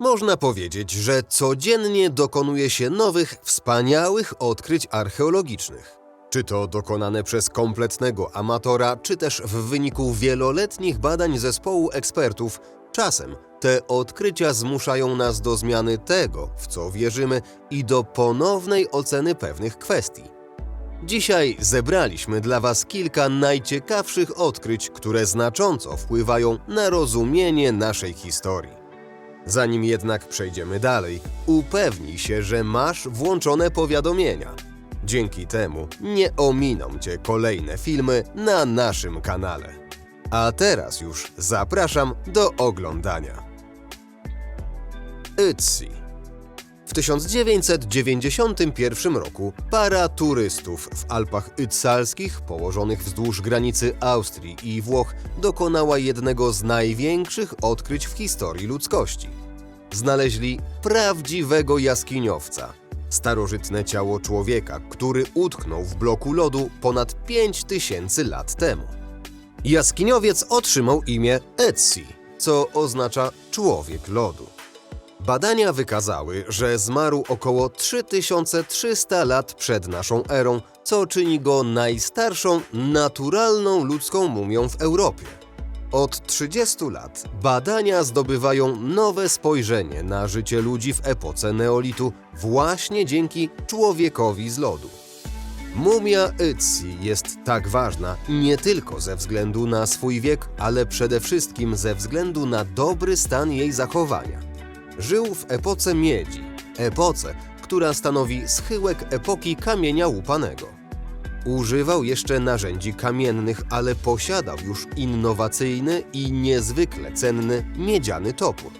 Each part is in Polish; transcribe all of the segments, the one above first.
Można powiedzieć, że codziennie dokonuje się nowych, wspaniałych odkryć archeologicznych. Czy to dokonane przez kompletnego amatora, czy też w wyniku wieloletnich badań zespołu ekspertów, czasem te odkrycia zmuszają nas do zmiany tego, w co wierzymy i do ponownej oceny pewnych kwestii. Dzisiaj zebraliśmy dla Was kilka najciekawszych odkryć, które znacząco wpływają na rozumienie naszej historii. Zanim jednak przejdziemy dalej, upewnij się, że masz włączone powiadomienia. Dzięki temu nie ominą Cię kolejne filmy na naszym kanale. A teraz już zapraszam do oglądania. Ötzi w 1991 roku para turystów w Alpach Ytsalskich, położonych wzdłuż granicy Austrii i Włoch, dokonała jednego z największych odkryć w historii ludzkości. Znaleźli prawdziwego jaskiniowca. Starożytne ciało człowieka, który utknął w bloku lodu ponad 5000 lat temu. Jaskiniowiec otrzymał imię Ötzi, co oznacza człowiek lodu. Badania wykazały, że zmarł około 3300 lat przed naszą erą, co czyni go najstarszą naturalną ludzką mumią w Europie. Od 30 lat badania zdobywają nowe spojrzenie na życie ludzi w epoce neolitu właśnie dzięki człowiekowi z lodu. Mumia Ötzi jest tak ważna nie tylko ze względu na swój wiek, ale przede wszystkim ze względu na dobry stan jej zachowania. Żył w epoce miedzi, epoce, która stanowi schyłek epoki kamienia łupanego. Używał jeszcze narzędzi kamiennych, ale posiadał już innowacyjny i niezwykle cenny miedziany topór.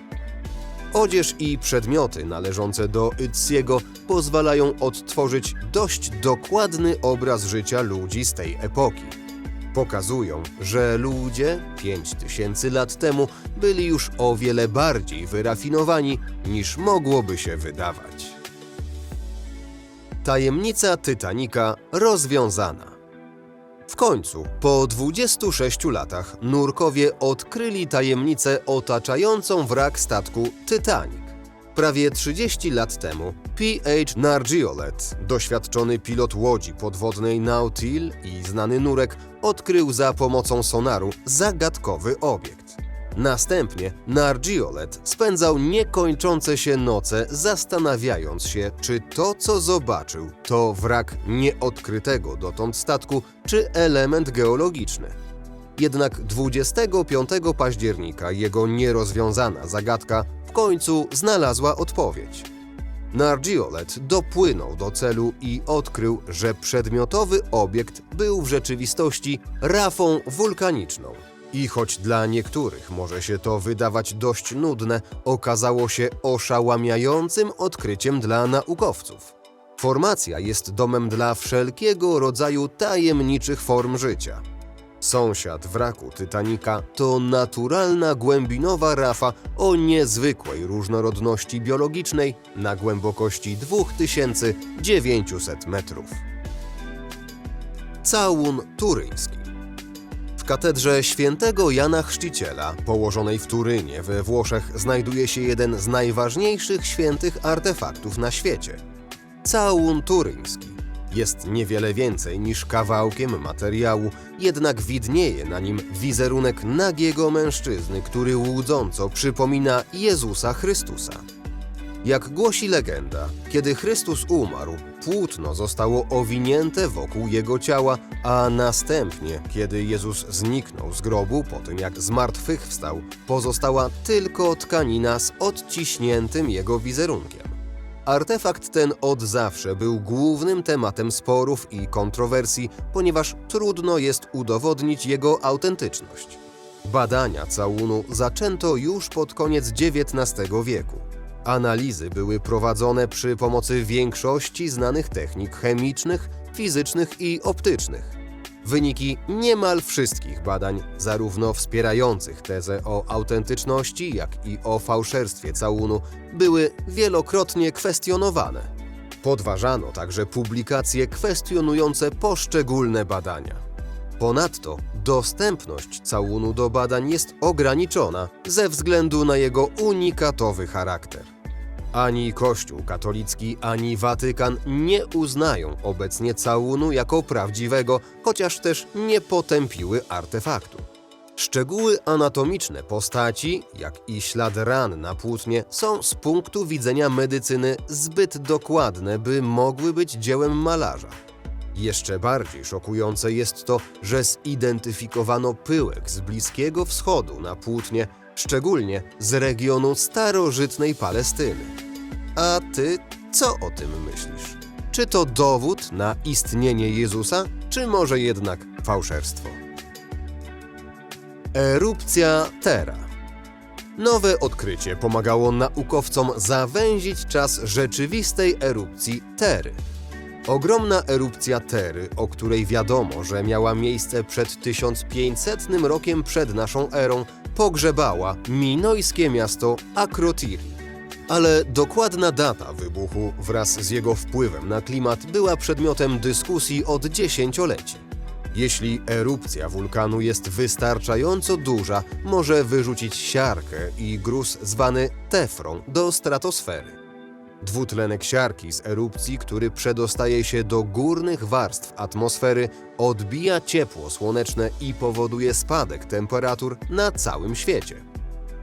Odzież i przedmioty należące do Ötziego pozwalają odtworzyć dość dokładny obraz życia ludzi z tej epoki. Pokazują, że ludzie 5000 lat temu byli już o wiele bardziej wyrafinowani niż mogłoby się wydawać. Tajemnica Titanika rozwiązana. W końcu, po 26 latach, nurkowie odkryli tajemnicę otaczającą wrak statku Titanic. Prawie 30 lat temu P.H. Nargiolet, doświadczony pilot łodzi podwodnej Nautil i znany nurek, odkrył za pomocą sonaru zagadkowy obiekt. Następnie Nargiolet spędzał niekończące się noce zastanawiając się, czy to, co zobaczył, to wrak nieodkrytego dotąd statku, czy element geologiczny. Jednak 25 października jego nierozwiązana zagadka w końcu znalazła odpowiedź. Nargiolet dopłynął do celu i odkrył, że przedmiotowy obiekt był w rzeczywistości rafą wulkaniczną. I choć dla niektórych może się to wydawać dość nudne, okazało się oszałamiającym odkryciem dla naukowców. Formacja jest domem dla wszelkiego rodzaju tajemniczych form życia. Sąsiad wraku Titanika to naturalna głębinowa rafa o niezwykłej różnorodności biologicznej na głębokości 2900 metrów. Całun turyński. Katedrze świętego Jana Chrzciciela, położonej w Turynie we Włoszech, znajduje się jeden z najważniejszych świętych artefaktów na świecie. Całun turyński. Jest niewiele więcej niż kawałkiem materiału, jednak widnieje na nim wizerunek nagiego mężczyzny, który łudząco przypomina Jezusa Chrystusa. Jak głosi legenda, kiedy Chrystus umarł, płótno zostało owinięte wokół jego ciała, a następnie, kiedy Jezus zniknął z grobu po tym jak zmartwychwstał, pozostała tylko tkanina z odciśniętym jego wizerunkiem. Artefakt ten od zawsze był głównym tematem sporów i kontrowersji, ponieważ trudno jest udowodnić jego autentyczność. Badania całunu zaczęto już pod koniec XIX wieku. Analizy były prowadzone przy pomocy większości znanych technik chemicznych, fizycznych i optycznych. Wyniki niemal wszystkich badań, zarówno wspierających tezę o autentyczności, jak i o fałszerstwie całunu, były wielokrotnie kwestionowane. Podważano także publikacje kwestionujące poszczególne badania. Ponadto dostępność całunu do badań jest ograniczona ze względu na jego unikatowy charakter. Ani Kościół katolicki, ani Watykan nie uznają obecnie całunu jako prawdziwego, chociaż też nie potępiły artefaktu. Szczegóły anatomiczne postaci, jak i ślad ran na płótnie, są z punktu widzenia medycyny zbyt dokładne, by mogły być dziełem malarza. Jeszcze bardziej szokujące jest to, że zidentyfikowano pyłek z Bliskiego Wschodu na płótnie, szczególnie z regionu starożytnej Palestyny. A ty co o tym myślisz? Czy to dowód na istnienie Jezusa, czy może jednak fałszerstwo? Erupcja Terra. Nowe odkrycie pomagało naukowcom zawęzić czas rzeczywistej erupcji Tery. Ogromna erupcja Tery, o której wiadomo, że miała miejsce przed 1500 rokiem przed naszą erą, pogrzebała minojskie miasto Akrotiri. Ale dokładna data wybuchu wraz z jego wpływem na klimat była przedmiotem dyskusji od dziesięcioleci. Jeśli erupcja wulkanu jest wystarczająco duża, może wyrzucić siarkę i gruz zwany tefrą do stratosfery. Dwutlenek siarki z erupcji, który przedostaje się do górnych warstw atmosfery, odbija ciepło słoneczne i powoduje spadek temperatur na całym świecie.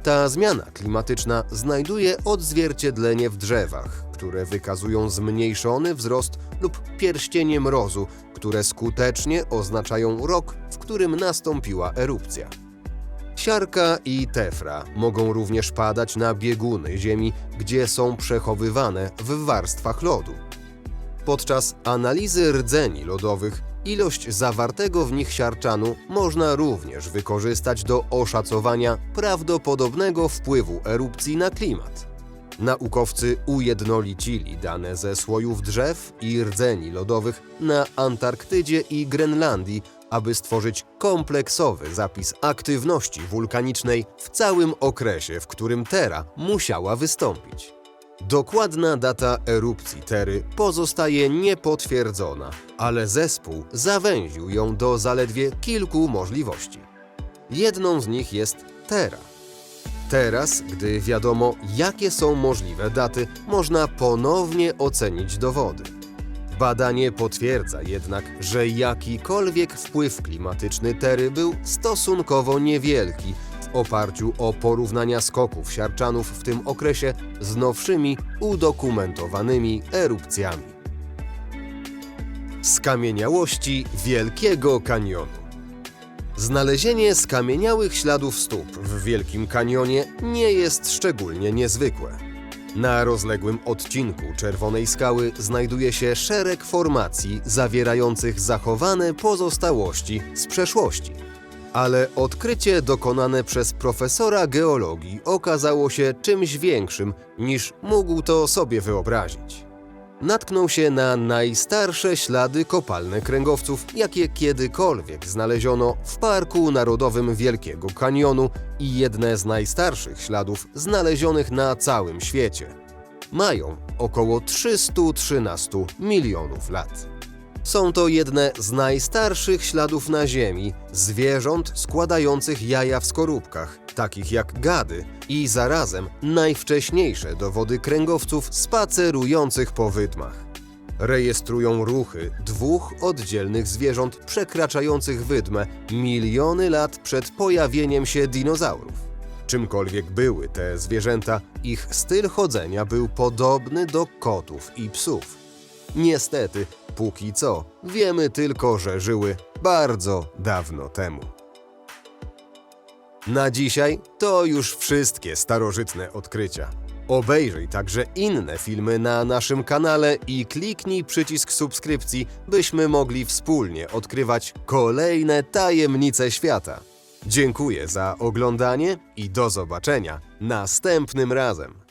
Ta zmiana klimatyczna znajduje odzwierciedlenie w drzewach, które wykazują zmniejszony wzrost lub pierścienie mrozu, które skutecznie oznaczają rok, w którym nastąpiła erupcja. Siarka i tefra mogą również padać na bieguny Ziemi, gdzie są przechowywane w warstwach lodu. Podczas analizy rdzeni lodowych ilość zawartego w nich siarczanu można również wykorzystać do oszacowania prawdopodobnego wpływu erupcji na klimat. Naukowcy ujednolicili dane ze słojów drzew i rdzeni lodowych na Antarktydzie i Grenlandii, aby stworzyć kompleksowy zapis aktywności wulkanicznej w całym okresie, w którym Terra musiała wystąpić. Dokładna data erupcji Tery pozostaje niepotwierdzona, ale zespół zawęził ją do zaledwie kilku możliwości. Jedną z nich jest Terra. Teraz, gdy wiadomo, jakie są możliwe daty, można ponownie ocenić dowody. Badanie potwierdza jednak, że jakikolwiek wpływ klimatyczny Tery był stosunkowo niewielki w oparciu o porównania skoków siarczanów w tym okresie z nowszymi, udokumentowanymi erupcjami. Skamieniałości Wielkiego Kanionu Znalezienie skamieniałych śladów stóp w Wielkim Kanionie nie jest szczególnie niezwykłe. Na rozległym odcinku Czerwonej Skały znajduje się szereg formacji zawierających zachowane pozostałości z przeszłości. Ale odkrycie dokonane przez profesora geologii okazało się czymś większym niż mógł to sobie wyobrazić. Natknął się na najstarsze ślady kopalne kręgowców, jakie kiedykolwiek znaleziono w Parku Narodowym Wielkiego Kanionu i jedne z najstarszych śladów znalezionych na całym świecie. Mają około 313 milionów lat. Są to jedne z najstarszych śladów na Ziemi zwierząt składających jaja w skorupkach, takich jak gady, i zarazem najwcześniejsze dowody kręgowców spacerujących po wydmach. Rejestrują ruchy dwóch oddzielnych zwierząt przekraczających wydmę miliony lat przed pojawieniem się dinozaurów. Czymkolwiek były te zwierzęta, ich styl chodzenia był podobny do kotów i psów. Niestety, póki co, wiemy tylko, że żyły bardzo dawno temu. Na dzisiaj to już wszystkie starożytne odkrycia. Obejrzyj także inne filmy na naszym kanale i kliknij przycisk subskrypcji, byśmy mogli wspólnie odkrywać kolejne tajemnice świata. Dziękuję za oglądanie i do zobaczenia następnym razem.